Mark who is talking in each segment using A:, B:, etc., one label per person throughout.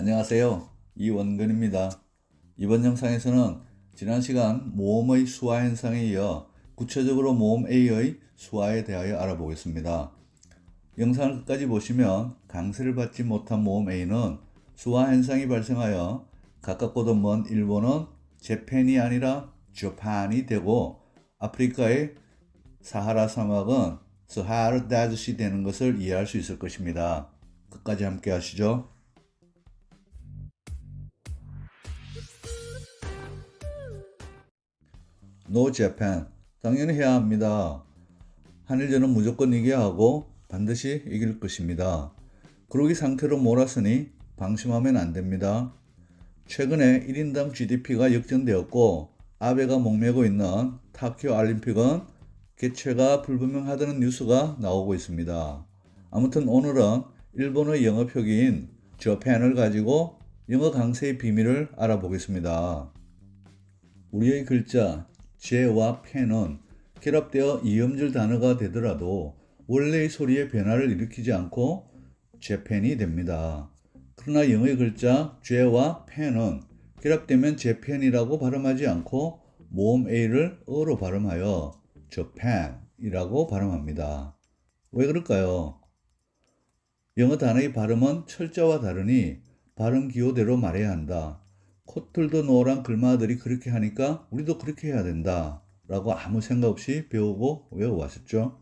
A: 안녕하세요. 이원근입니다. 이번 영상에서는 지난 시간 모음의 수화 현상에 이어 구체적으로 모음 A의 수화에 대하여 알아보겠습니다. 영상을 끝까지 보시면 강세를 받지 못한 모음 A는 수화 현상이 발생하여 가깝고도 먼 일본은 재팬이 아니라 저판이 되고 아프리카의 사하라 사막은 스하르 다즈시 되는 것을 이해할 수 있을 것입니다. 끝까지 함께 하시죠. 노 재팬 당연히 해야 합니다. 한일전은 무조건 이겨야 하고 반드시 이길 것입니다. 그러기 상태로 몰았으니 방심하면 안 됩니다. 최근에 1인당 GDP가 역전되었고 아베가 목매고 있는 타키오 올림픽은 개최가 불분명하다는 뉴스가 나오고 있습니다. 아무튼 오늘은 일본의 영어 표기인 저펜을 가지고 영어 강세의 비밀을 알아보겠습니다. 우리의 글자 제와 펜은 결합되어 이음절 단어가 되더라도 원래의 소리의 변화를 일으키지 않고 제펜이 됩니다. 그러나 영어의 글자 죄와 펜은 결합되면 제펜이라고 발음하지 않고 모음 A를 어로 발음하여 저펜이라고 발음합니다. 왜 그럴까요? 영어 단어의 발음은 철자와 다르니 발음 기호대로 말해야 한다. 코틀도 노란 글마들이 그렇게 하니까 우리도 그렇게 해야 된다. 라고 아무 생각 없이 배우고 외워왔었죠.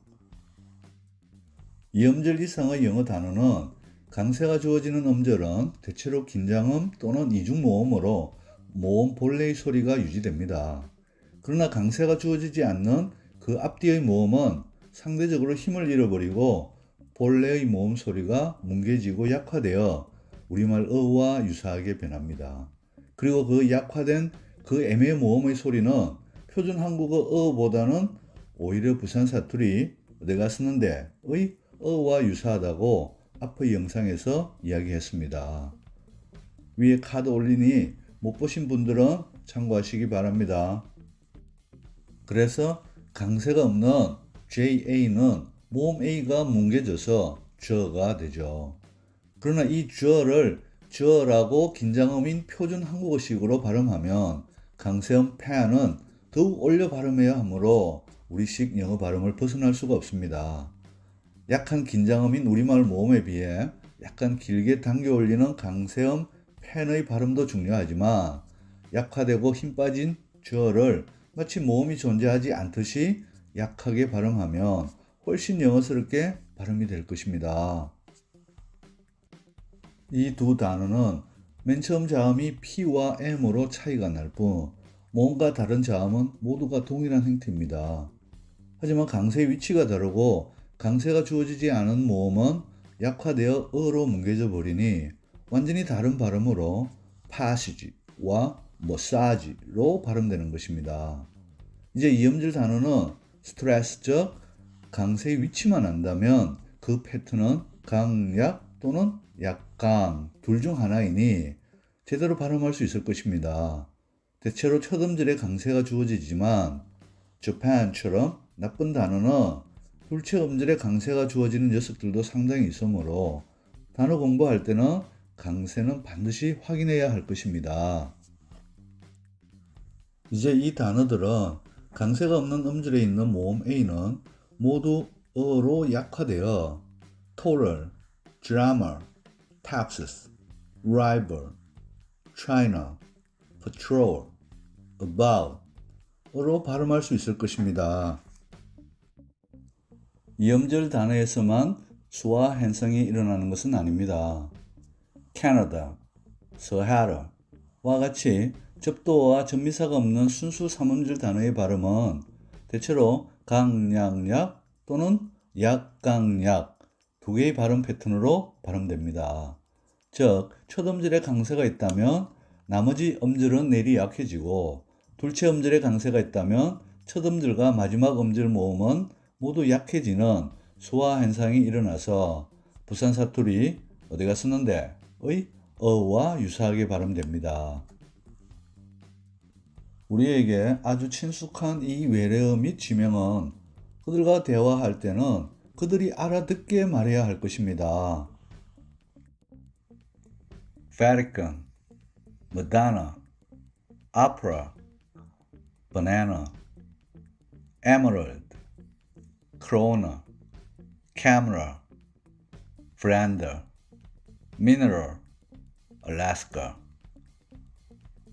A: 이음절 이상의 영어 단어는 강세가 주어지는 음절은 대체로 긴장음 또는 이중모음으로 모음 본래의 소리가 유지됩니다. 그러나 강세가 주어지지 않는 그 앞뒤의 모음은 상대적으로 힘을 잃어버리고 본래의 모음 소리가 뭉개지고 약화되어 우리말 어와 유사하게 변합니다. 그리고 그 약화된 그 애매 모음의 소리는 표준 한국어 어보다는 오히려 부산 사투리 내가 쓰는데 의 어와 유사하다고 앞의 영상에서 이야기했습니다. 위에 카드 올리니 못 보신 분들은 참고하시기 바랍니다. 그래서 강세가 없는 JA는 모음 A가 뭉개져서 저가 되죠. 그러나 이 저를 저라고 긴장음인 표준 한국어식으로 발음하면 강세음 팬은 더욱 올려 발음해야 하므로 우리식 영어 발음을 벗어날 수가 없습니다. 약한 긴장음인 우리말 모음에 비해 약간 길게 당겨 올리는 강세음 팬의 발음도 중요하지만 약화되고 힘 빠진 저를 마치 모음이 존재하지 않듯이 약하게 발음하면 훨씬 영어스럽게 발음이 될 것입니다. 이 두 단어는 맨 처음 자음이 P와 M으로 차이가 날 뿐, 모음과 다른 자음은 모두가 동일한 형태입니다. 하지만 강세의 위치가 다르고 강세가 주어지지 않은 모음은 약화되어 어로 뭉개져 버리니 완전히 다른 발음으로 passage와 massage로 발음되는 것입니다. 이제 이음절 단어는 스트레스적 강세의 위치만 안다면 그 패턴은 강약 또는 약강 둘 중 하나이니 제대로 발음할 수 있을 것입니다. 대체로 첫 음절에 강세가 주어지지만 Japan처럼 나쁜 단어는 둘째 음절에 강세가 주어지는 녀석들도 상당히 있으므로 단어 공부할 때는 강세는 반드시 확인해야 할 것입니다. 이제 이 단어들은 강세가 없는 음절에 있는 모음 A는 모두 어로 약화되어 total, drama, taxes, rival, China, patrol, about 어로 발음할 수 있을 것입니다. 이음절 단어에서만 수화 현상이 일어나는 것은 아닙니다. 캐나다, 서하라와 같이 접도어와 전미사가 없는 순수 삼음절 단어의 발음은 대체로 강약약 또는 약강약 두 개의 발음 패턴으로 발음됩니다. 즉, 첫 음절에 강세가 있다면 나머지 음절은 내리 약해지고 둘째 음절에 강세가 있다면 첫 음절과 마지막 음절 모음은 모두 약해지는 소화 현상이 일어나서 부산 사투리 어디가 쓰는데 의 어와 유사하게 발음됩니다. 우리에게 아주 친숙한 이 외래어 및 지명은 그들과 대화할 때는 그들이 알아듣게 말해야 할 것입니다. Vatican, Madonna, Opera, Banana, Emerald, Corona, Camera, Veranda, Mineral, Alaska.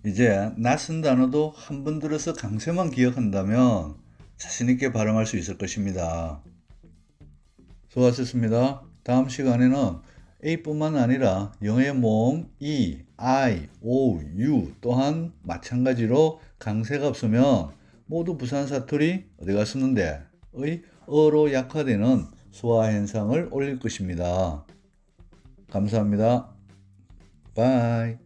A: 이제 낯선 단어도 한 번 들어서 강세만 기억한다면 자신있게 발음할 수 있을 것입니다. 수고하셨습니다. 다음 시간에는 A뿐만 아니라 영어의 모음 E, I, O, U 또한 마찬가지로 강세가 없으면 모두 부산 사투리 어디가 쓰는데 의 어로 약화되는 소화 현상을 올릴 것입니다. 감사합니다. 바이.